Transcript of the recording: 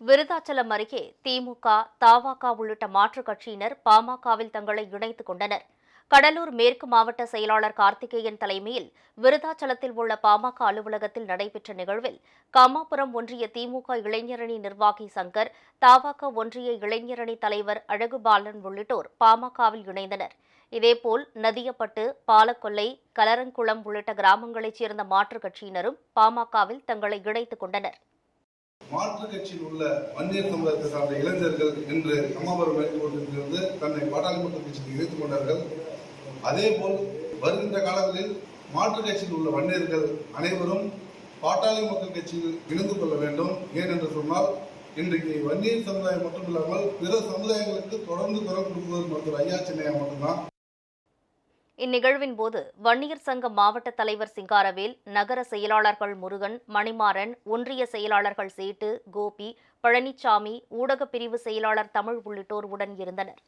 விருதாச்சலம் அருகே திமுக தவாக உள்ளிட்ட மாற்றுக் கட்சியினர் பாமகவில் தங்களை இணைத்துக் கொண்டனர். கடலூர் மேற்கு மாவட்ட செயலாளர் கார்த்திகேயன் தலைமையில் விருதாச்சலத்தில் உள்ள பாமக அலுவலகத்தில் நடைபெற்ற நிகழ்வில் காமாபுரம் ஒன்றிய திமுக இளைஞரணி நிர்வாகி சங்கர் தவாக ஒன்றிய இளைஞரணி தலைவர் அழகுபாலன் உள்ளிட்டோர் பாமகவில் இணைந்தனர். இதேபோல் நதியப்பட்டு பாலக்கொல்லை கலரங்குளம் உள்ளிட்ட கிராமங்களைச் சேர்ந்த மாற்றுக் கட்சியினரும் பாமகவில் தங்களை இணைத்துக் கொண்டனா் மாற்றுக் கட்சியில் உள்ள வன்னியர் சமுதாயத்தை சார்ந்த இளைஞர்கள் என்று அம்மாபுரம் மேற்கொண்டிருந்து தன்னை பாட்டாளி மக்கள் கட்சியில் இணைத்துக் கொண்டார்கள். அதே போல் வருகின்ற காலங்களில் மாற்றுக் கட்சியில் உள்ள வன்னியர்கள் அனைவரும் பாட்டாளி மக்கள் கட்சியில் இணைந்து கொள்ள வேண்டும். ஏன் என்று சொன்னால் இன்றைக்கு வன்னியர் சமுதாயம் மட்டுமில்லாமல் பிற சமுதாயங்களுக்கு தொடர்ந்து குரல் கொடுப்பது மருத்துவர் ஐயா சென்னையா மட்டும்தான். இந்நிகழ்வின் போது வன்னியர் சங்க மாவட்ட தலைவர் சிங்காரவேல் நகர செயலாளர்கள் முருகன் மணிமாறன் ஒன்றிய செயலாளர்கள் சேட்டு கோபி பழனிசாமி ஊடகப் பிரிவு செயலாளர் தமிழ் உள்ளிட்டோர் உடன் இருந்தனர்.